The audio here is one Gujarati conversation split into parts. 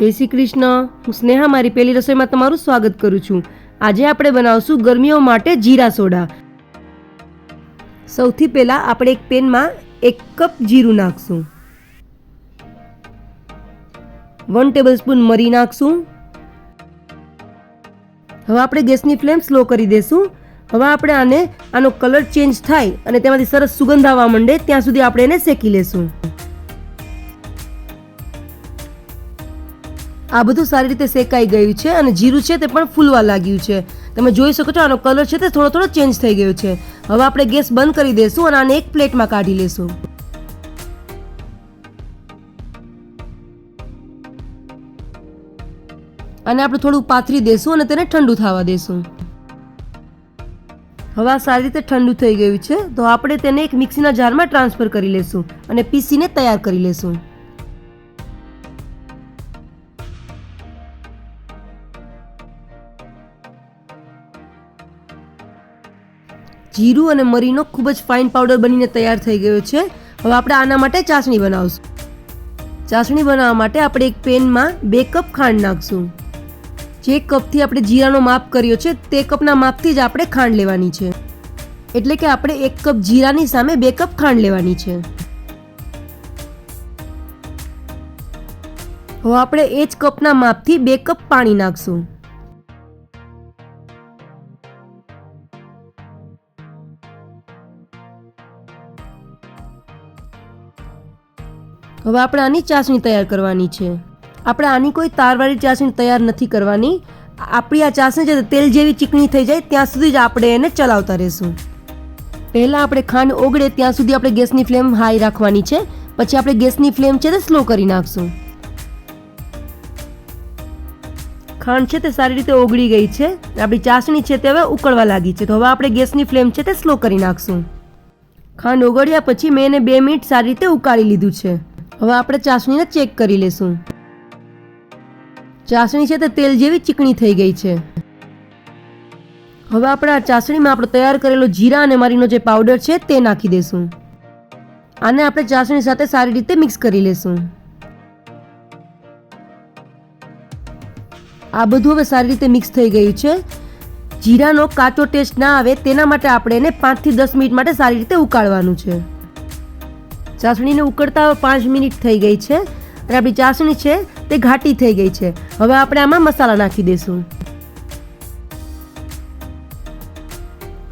જય શ્રી કૃષ્ણ. હું સ્નેહા, મારી પહેલી રસોઈમાં તમારું સ્વાગત કરું છું. આજે આપણે બનાવશું ગરમીઓ માટે જીરા સોડા. સૌથી પહેલાં આપણે એક પેનમાં એક કપ જીરું નાખશું. વન ટેબલસ્પૂન મરી નાખશું. હવે આપણે ગેસની ફ્લેમ સ્લો કરી દેશું. હવે આપણે આને, આનો કલર ચેન્જ થાય અને તેમાંથી સરસ સુગંધ આવવા માંડે, ત્યાં સુધી આપણે એને શેકી લેશું. આ બધું સારી રીતે શેકાઈ ગયું છે અને જીરું છે તે પણ ફૂલવા લાગ્યું છે. તમે જોઈ શકો છો આનો કલર છે તે થોડો થોડો ચેન્જ થઈ ગયો છે. હવે આપણે ગેસ બંધ કરી દઈશું અને આને એક પ્લેટમાં કાઢી લેશું. અને આપણે થોડું પાથરી દેશું અને તેને ઠંડુ થવા દેશું. હવે આ સારી રીતે ઠંડુ થઈ ગયું છે, તો આપણે તેને એક મિક્સીના જારમાં ટ્રાન્સફર કરી લેશું અને પીસીને તૈયાર કરી લેશું. જીરું અને મરીનો ખૂબ જ ફાઇન પાવડર બનીને તૈયાર થઈ ગયો છે. હવે આપણે આના માટે ચાસણી બનાવશું. ચાસણી બનાવવા માટે આપણે એક પેનમાં બે કપ ખાંડ નાખશું. જે કપથી આપણે જીરાનો માપ કર્યો છે, તે કપના માપથી જ આપણે ખાંડ લેવાની છે. એટલે કે આપણે એક કપ જીરાની સામે બે કપ ખાંડ લેવાની છે. હવે આપણે એ જ કપના માપથી બે કપ પાણી નાખશું. હવે આપણે આની ચાસણી તૈયાર કરવાની છે. આપણે આની કોઈ તારવાળી ચાસણી તૈયાર નથી કરવાની. આપણી આ ચાસણી છે તેલ જેવી ચીકણી થઈ જાય ત્યાં સુધી જ આપણે એને ચલાવતા રહેશું. પહેલાં આપણે ખાંડ ઓગળે ત્યાં સુધી આપણે ગેસની ફ્લેમ હાઈ રાખવાની છે. પછી આપણે ગેસની ફ્લેમ છે તે સ્લો કરી નાખશું. ખાંડ છે તે સારી રીતે ઓગળી ગઈ છે. આપણી ચાસણી છે તે હવે ઉકળવા લાગી છે. તો હવે આપણે ગેસની ફ્લેમ છે તે સ્લો કરી નાખશું. ખાંડ ઓગળ્યા પછી મેં એને બે મિનિટ સારી રીતે ઉકાળી લીધું છે. હવે આપણે ચાસણીને ચેક કરી લેશું. ચાસણી છે તે તેલ જેવી ચીકણી થઈ ગઈ છે. હવે આપણે આ ચાસણીમાં આપણે તૈયાર કરેલો જીરા અને મરીનો જે પાવડર છે તે નાખી દેશું. આને આપણે ચાસણી સાથે સારી રીતે મિક્સ કરી લેશું. આ બધું હવે સારી રીતે મિક્સ થઈ ગયું છે. જીરાનો કાચો ટેસ્ટ ના આવે તેના માટે આપણે એને પાંચથી દસ મિનિટ માટે સારી રીતે ઉકાળવાનું છે. ચાસણીને ઉકળતા પાંચ મિનિટ થઈ ગઈ છે. અને આપણી ચાસણી છે તે ઘાટી થઈ ગઈ છે. હવે આપણે આમાં મસાલા નાખી દઈશું.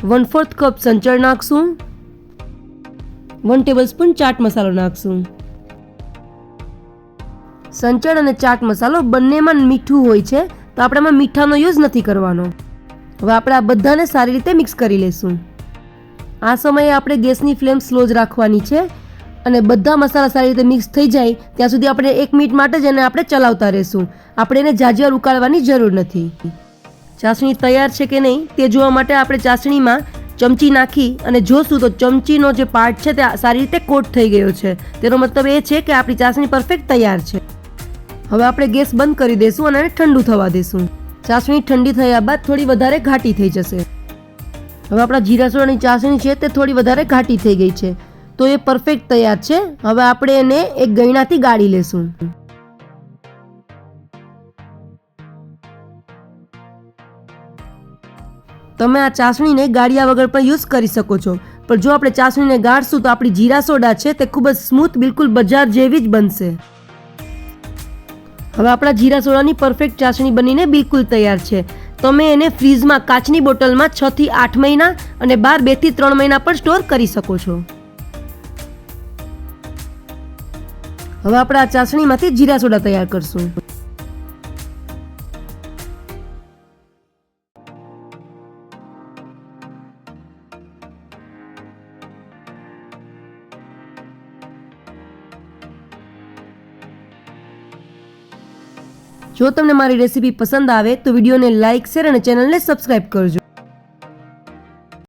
વન ફોર્થ કપ સંચળ નાખશું. વન ટેબલ સ્પૂન ચાટ મસાલો નાખશું. સંચળ અને ચાટ મસાલો બંનેમાં મીઠું હોય છે, તો આપણે આમાં મીઠાનો યુઝ નથી કરવાનો. હવે આપણે આ બધાને સારી રીતે મિક્સ કરી લઈશું આ સમયે આપણે ગેસની ફ્લેમ સ્લો જ રાખવાની છે. અને બધા મસાલા સારી રીતે મિક્સ થઈ જાય, ત્યાં સુધી આપણે એક મિનિટ માટે જ એને આપણે ચલાવતા રહેશું. આપણે એને જાજીવાર ઉકાળવાની જરૂર નથી. ચાસણી તૈયાર છે કે નહીં, તે જોવા માટે આપણે ચાસણીમાં ચમચી નાખી અને જોશું તો ચમચીનો જે પાર્ટ છે તે સારી રીતે કોટ થઈ ગયો છે. તેનો મતલબ એ છે કે આપણી ચાસણી પરફેક્ટ તૈયાર છે. હવે આપણે ગેસ બંધ કરી દઈશું અને ઠંડુ થવા દઈશું ચાસણી ઠંડી થયા બાદ થોડી વધારે ઘાટી થઈ જશે. હવે આપણા જીરાસોડાની ચાસણી છે તે થોડી વધારે ઘાટી થઈ ગઈ છે. તો એ પરફેક્ટ તૈયાર છે. હવે આપણે એને એક ગયણાથી ગાળી લેશું. તમે આ ચાસણીને ગાળ્યા વગર પણ યુઝ કરી શકો છો. પણ જો આપણે ચાસણીને ગાળશું તો આપણી જીરા સોડા છે તે ખૂબ જ સ્મૂથ બિલકુલ બજાર જેવી જ બનશે. હવે આપણા જીરા સોડાની પરફેક્ટ ચાસણી બનીને બિલકુલ તૈયાર છે. તમે એને ફ્રીજમાં કાચની બોટલમાં છથી આઠ મહિના અને બાર બેથી ત્રણ મહિના પણ સ્ટોર કરી શકો છો. હવે આપણે આ ચાસણીમાંથી જીરા સોડા તૈયાર કરશું. જો તમને મારી રેસીપી પસંદ આવે તો વિડીયોને લાઇક, શેર અને ચેનલને સબસ્ક્રાઇબ કરજો.